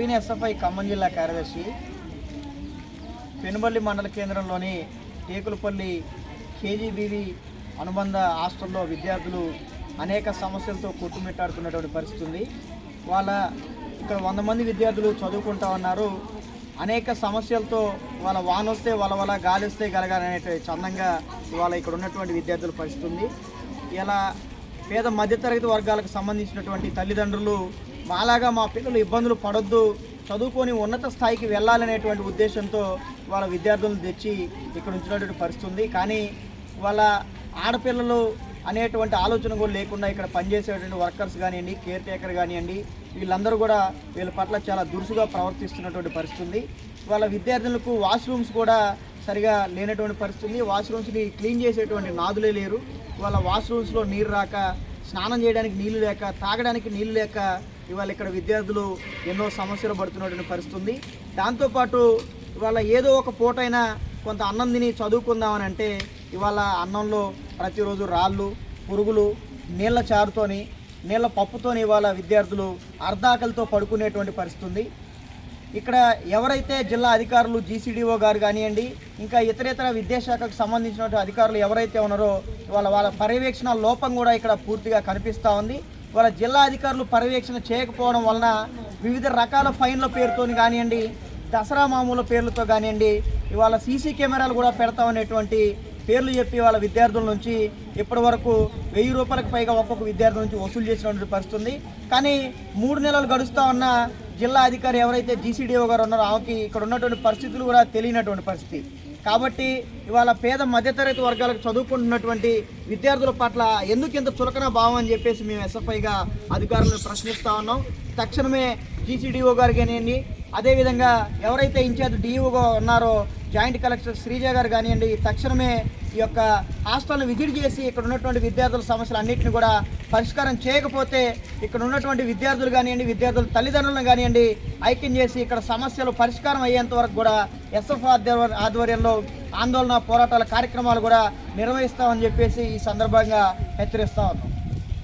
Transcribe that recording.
Naveen SFI Khammam జిల్లా కార్యదర్శి పెనుబల్లి మండల కేంద్రంలోని టేకులపల్లి కేజీబీవి అనుబంధ హాస్టల్లో విద్యార్థులు అనేక సమస్యలతో కొట్టుమిట్టాడుతున్నటువంటి పరిస్థితి ఉంది. వాళ్ళ ఇక్కడ వంద మంది విద్యార్థులు చదువుకుంటా ఉన్నారు. అనేక సమస్యలతో వాళ్ళ వానొస్తే వాళ్ళ వల్ల గాలిస్తే గలగాలనేటువంటి చందంగా ఇవాళ ఇక్కడ ఉన్నటువంటి విద్యార్థుల పరిస్థితి ఉంది. ఇలా పేద మధ్యతరగతి వర్గాలకు సంబంధించినటువంటి తల్లిదండ్రులు మాలాగా మా పిల్లలు ఇబ్బందులు పడొద్దు. చదువుకొని ఉన్నత స్థాయికి వెళ్ళాలనేటువంటి ఉద్దేశంతో వాళ్ళ విద్యార్థులను తెచ్చి ఇక్కడ ఉంచినటువంటి పరిస్థితి ఉంది కానీ వాళ్ళ ఆడపిల్లలు అనేటువంటి ఆలోచన కూడా లేకుండా ఇక్కడ పనిచేసేటువంటి వర్కర్స్ కానివ్వండి కేర్ టేకర్ కానివ్వండి వీళ్ళందరూ కూడా వీళ్ళ పట్ల చాలా దురుసుగా ప్రవర్తిస్తున్నటువంటి పరిస్థితి ఉంది వాళ్ళ విద్యార్థులకు వాష్రూమ్స్ కూడా సరిగా లేనటువంటి పరిస్థితి వాష్రూమ్స్ని క్లీన్ చేసేటువంటి నాదులే లేరు. వాళ్ళ వాష్రూమ్స్లో నీరు రాక స్నానం చేయడానికి నీళ్ళు లేక తాగడానికి నీళ్ళు లేక ఇవాళ ఇక్కడ విద్యార్థులు ఎన్నో సమస్యలు పడుతున్నటువంటి పరిస్థితి ఉంది దాంతోపాటు ఇవాళ ఏదో ఒక పూటైనా కొంత అన్నం తిని చదువుకుందామని అంటే ఇవాళ అన్నంలో ప్రతిరోజు రాళ్ళు పురుగులు నీళ్ళ చారుతోని నీళ్ళ పప్పుతోని ఇవాళ విద్యార్థులు అర్ధాకలితో పడుకునేటువంటి పరిస్థితి ఉంది ఇక్కడ ఎవరైతే జిల్లా అధికారులు జీసీడీఓ గారు కానివ్వండి ఇంకా ఇతరేతర విద్యాశాఖకు సంబంధించిన అధికారులు ఎవరైతే ఉన్నారో వాళ్ళ వాళ్ళ పర్యవేక్షణ లోపం కూడా ఇక్కడ పూర్తిగా కనిపిస్తూ ఉంది. వాళ్ళ జిల్లా అధికారులు పర్యవేక్షణ చేయకపోవడం వలన వివిధ రకాల ఫైన్ల పేరుతోని కానివ్వండి దసరా మామూల పేర్లతో కానివ్వండి ఇవాళ సీసీ కెమెరాలు కూడా పెడతామనేటువంటి పేర్లు చెప్పి వాళ్ళ విద్యార్థుల నుంచి ఇప్పటి వరకు వెయ్యి రూపాయలకు పైగా ఒక్కొక్క విద్యార్థుల నుంచి వసూలు చేసినటువంటి పరిస్థితుంది కానీ మూడు నెలలు గడుస్తూ ఉన్న జిల్లా అధికారి ఎవరైతే జీసీడీఓ గారు ఉన్నారో ఆమెకి ఇక్కడ ఉన్నటువంటి పరిస్థితులు కూడా తెలియనటువంటి పరిస్థితి. కాబట్టి ఇవాళ పేద మధ్యతరగతి వర్గాలకు చదువుకుంటున్నటువంటి విద్యార్థుల పట్ల ఎందుకు ఇంత చులకన భావం అని చెప్పేసి మేము ఎస్ఎఫ్ఐగా అధికారులను ప్రశ్నిస్తూ ఉన్నాం. తక్షణమే జీసీడీఓ గారు కానివ్వండి అదేవిధంగా ఎవరైతే ఇన్ఛార్జ్ డిఈఓగా ఉన్నారో జాయింట్ కలెక్టర్ శ్రీజ గారు కానివ్వండి తక్షణమే ఈ యొక్క హాస్టల్ను విజిట్ చేసి ఇక్కడ ఉన్నటువంటి విద్యార్థుల సమస్యలు అన్నింటిని కూడా పరిష్కారం చేయకపోతే ఇక్కడ ఉన్నటువంటి విద్యార్థులు కానివ్వండి విద్యార్థుల తల్లిదండ్రులను కానివ్వండి ఐక్యం చేసి ఇక్కడ సమస్యలు పరిష్కారం అయ్యేంత వరకు కూడా ఎస్ఎఫ్ ఆధ్వర్య- ఆధ్వర్యంలో ఆందోళన పోరాటాల కార్యక్రమాలు కూడా నిర్వహిస్తామని చెప్పేసి ఈ సందర్భంగా హెచ్చరిస్తా ఉన్నాం.